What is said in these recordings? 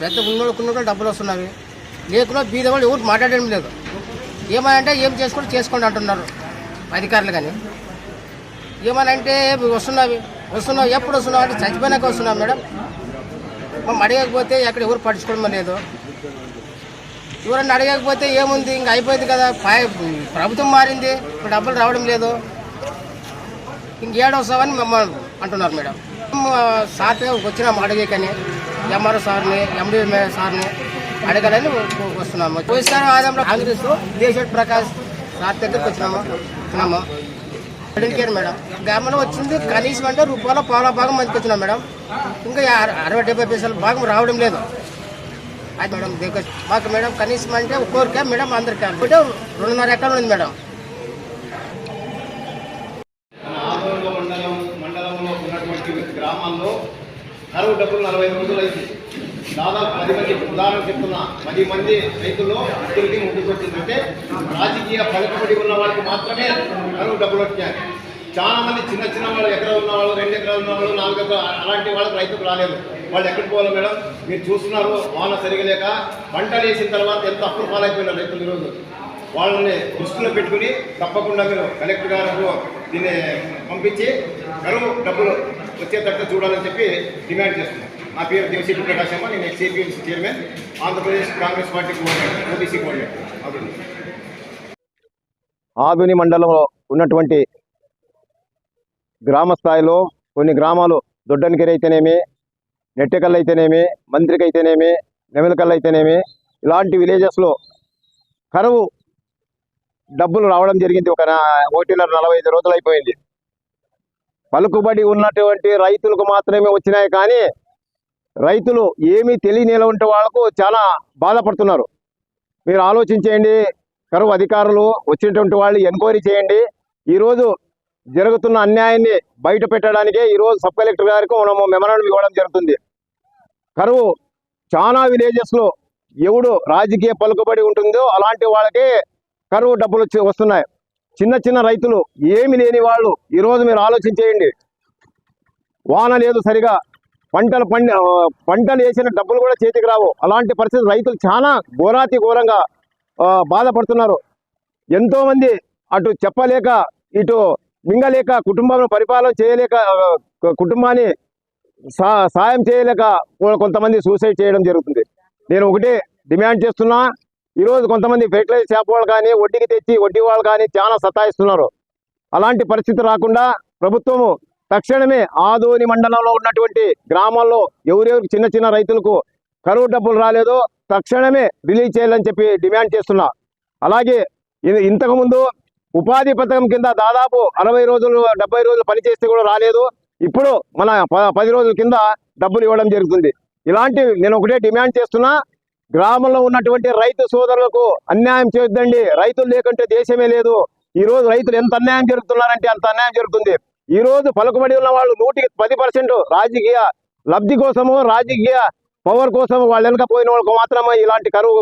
పెద్ద ఉన్నోళ్ళు కొన్ని డబ్బులు వస్తున్నవి లేకుండా బీద వాళ్ళు ఎవరు మాట్లాడడం లేదు. ఏమనంటే ఏం చేసుకోండి చేసుకోండి అంటున్నారు అధికారులు కానీ. ఏమనంటే వస్తున్నావి వస్తున్నావు ఎప్పుడు వస్తున్నావు అంటే చచ్చిపోయినాక వస్తున్నావు మేడం. మనం అడగకపోతే ఎక్కడ ఎవరు పట్టించుకోవడం లేదు. ఎవరన్నా అడగకపోతే ఏముంది ఇంకా అయిపోయింది కదా. పై- ప్రభుత్వం మారింది ఇప్పుడు డబ్బులు రావడం లేదు. ఇంకేడ వస్తావని మమ్మల్ని అంటున్నారు మేడం. సార్ వచ్చినాం కానీ ఎంఆర్ఓ సార్ని ఎండి సార్ని అడగాలని వస్తున్నాము. పోయిసారి ఆదాంలో కాంగ్రెస్ దేశెట్ ప్రకాష్ సార్ దగ్గరికి వచ్చినాము. వచ్చినాము. అడిగారు మేడం. గ్రామంలో వచ్చింది. కనీసం అంటే రూపాయల పాల భాగం మందికి వచ్చినాం మేడం. ఇంకా అరవై డెబ్బై పైసల భాగం రావడం లేదు. అది మేడం మాకు మేడం కనీసం అంటే కోరిక మేడం అందరికీ. అంటే రెండున్నర ఎకరాలు ఉంది మేడం ఆదోళన మండలం మండలంలో ఉన్నటువంటి గ్రామాల్లో కరువు డబ్బులు నలభై రోజులు అయింది. దాదాపు పది మంది ఉదాహరణ చెప్తున్నా పది మంది రైతుల్లో ఇద్దరికి ముందుకు వచ్చిందంటే రాజకీయ పలుకుబడి ఉన్న వాళ్ళకి మాత్రమే కరువు డబ్బులు వచ్చాయి. చాలా మంది చిన్న చిన్న వాళ్ళు ఎకరా ఉన్న వాళ్ళు రెండు ఎకరాలు ఉన్న వాళ్ళు నాలుగు ఎకరాలు అలాంటి వాళ్ళకి రైతుకు రాలేదు. వాళ్ళు ఎక్కడికి పోవాలి మేడం? మీరు చూస్తున్నారు వాన సరిగలేక పంటలు వేసిన తర్వాత ఎంత అప్పులు పాలైపోయినారు రైతులు ఈరోజు. వాళ్ళని దృష్టిలో పెట్టుకుని తప్పకుండా మీరు కలెక్టర్ గారు దీన్ని పంపించి కరువు డబ్బులు వచ్చేటట్టు చూడాలని చెప్పి డిమాండ్ చేస్తున్నాం. నా పేరు దేవశెట్టి ప్రకాశమ్మ నేను ex APMC chairman Andhra Pradesh Congress party coordinator OBC coordinator. అవుతుంది ఆదుని మండలంలో ఉన్నటువంటి గ్రామ స్థాయిలో కొన్ని గ్రామాలు దొడ్డనికెర అయితేనేమి నెట్టెకల్ అయితేనేమి మంత్రికి అయితేనేమి నెమలికల్ అయితేనేమి ఇలాంటి విలేజెస్లో కరువు డబ్బులు రావడం జరిగింది. ఒక నా- ఒకటిన్నర నలభై ఐదు రోజులు అయిపోయింది. పలుకుబడి ఉన్నటువంటి రైతులకు మాత్రమే వచ్చినాయి కానీ రైతులు ఏమీ తెలియని ఉంటే వాళ్ళకు చాలా బాధపడుతున్నారు. మీరు ఆలోచించేయండి కరువు అధికారులు వచ్చినటువంటి వాళ్ళు ఎంక్వైరీ చేయండి. ఈరోజు జరుగుతున్న అన్యాయాన్ని బయట పెట్టడానికే ఈరోజు సబ్ కలెక్టర్ గారికి మనము మెమరాండం ఇవ్వడం జరుగుతుంది. కరువు చాలా విలేజెస్లో ఎవడు రాజకీయ పలుకుబడి ఉంటుందో అలాంటి వాళ్ళకే కరువు డబ్బులు వచ్చి వస్తున్నాయి. చిన్న చిన్న రైతులు ఏమి లేని వాళ్ళు ఈరోజు మీరు ఆలోచించేయండి. వాన లేదు సరిగా. పంటలు పండి పంటలు వేసిన డబ్బులు కూడా చేతికి రావు. అలాంటి పరిస్థితి రైతులు చాలా ఘోరాతి ఘోరంగా బాధపడుతున్నారు. ఎంతోమంది అటు చెప్పలేక ఇటు మింగలేక కుటుంబంలో పరిపాలన చేయలేక కుటుంబాన్ని సాయం చేయలేక కొంతమంది సూసైడ్ చేయడం జరుగుతుంది. నేను ఒకటే డిమాండ్ చేస్తున్నా. ఈరోజు కొంతమంది ఫెర్టిలైజర్ షాప్ వాళ్ళు కానీ వడ్డీకి తెచ్చి వడ్డీ వాళ్ళు కానీ చాలా సతాయిస్తున్నారు. అలాంటి పరిస్థితి రాకుండా ప్రభుత్వము తక్షణమే ఆదోని మండలంలో ఉన్నటువంటి గ్రామాల్లో ఎవరెవరికి చిన్న చిన్న రైతులకు కరువు డబ్బులు రాలేదో తక్షణమే రిలీజ్ చేయాలని చెప్పి డిమాండ్ చేస్తున్నా. అలాగే ఇంతకుముందు ఉపాధి పథకం కింద దాదాపు అరవై రోజులు డెబ్బై రోజులు పనిచేస్తే కూడా రాలేదు. ఇప్పుడు మన ప- పది రోజుల కింద డబ్బులు ఇవ్వడం జరుగుతుంది. ఇలాంటి నేను ఒకటే డిమాండ్ చేస్తున్నా. గ్రామంలో ఉన్నటువంటి రైతు సోదరులకు అన్యాయం చేయొద్దండి. రైతులు లేకుంటే దేశమే లేదు. ఈ రోజు రైతులు ఎంత అన్యాయం జరుగుతున్నారంటే అంత అన్యాయం జరుగుతుంది. ఈ రోజు పలుకుబడి ఉన్న వాళ్ళు నూటికి పది పర్సెంట్ రాజకీయ లబ్ధి కోసము రాజకీయ పవర్ కోసం వాళ్ళు వెనక పోయిన వాళ్ళకు మాత్రమే ఇలాంటి కరువు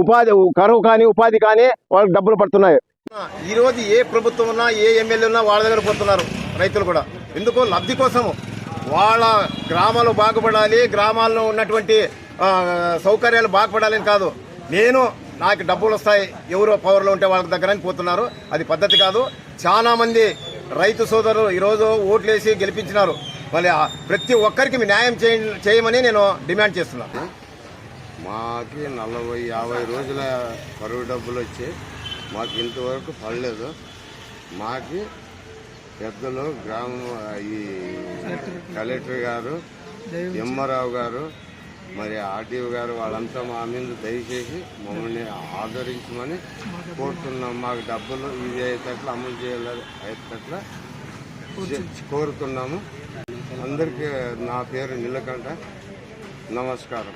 ఉపాధి కరువు కానీ ఉపాధి కానీ వాళ్ళకి డబ్బులు పడుతున్నాయి. ఈ రోజు ఏ ప్రభుత్వం ఉన్నా ఏ ఎమ్మెల్యే ఉన్నా వాళ్ళ దగ్గర పోతున్నారు రైతులు కూడా. ఎందుకు లబ్ధి కోసము. వాళ్ళ గ్రామాలు బాగుపడాలి గ్రామాల్లో ఉన్నటువంటి సౌకర్యాలు బాగుపడాలని కాదు. నేను నాకు డబ్బులు వస్తాయి ఎవరో పవర్లో ఉంటే వాళ్ళ దగ్గర పోతున్నారు. అది పద్ధతి కాదు. చాలామంది రైతు సోదరులు ఈరోజు ఓట్లేసి గెలిపించినారు. మళ్ళీ ప్రతి ఒక్కరికి మీ న్యాయం చేయ- చేయమని నేను డిమాండ్ చేస్తున్నాను. మాకి నలభై యాభై రోజుల కరువు డబ్బులు వచ్చి మాకు ఇంతవరకు పడలేదు. మాకి పెద్దలు గ్రామ ఈ కలెక్టర్ గారు. ఎమ్మరావు గారు మరి ఆర్టీఓ గారు వాళ్ళంతా మా మీద దయచేసి మమ్మల్ని ఆదరించమని కోరుతున్నాం. మాకు డబ్బులు ఇది అయ్యేటట్లు అమలు చేయాలి అయ్యేటట్లు కోరుతున్నాము. అందరికీ నా పేరు నీలకంఠ. నమస్కారం.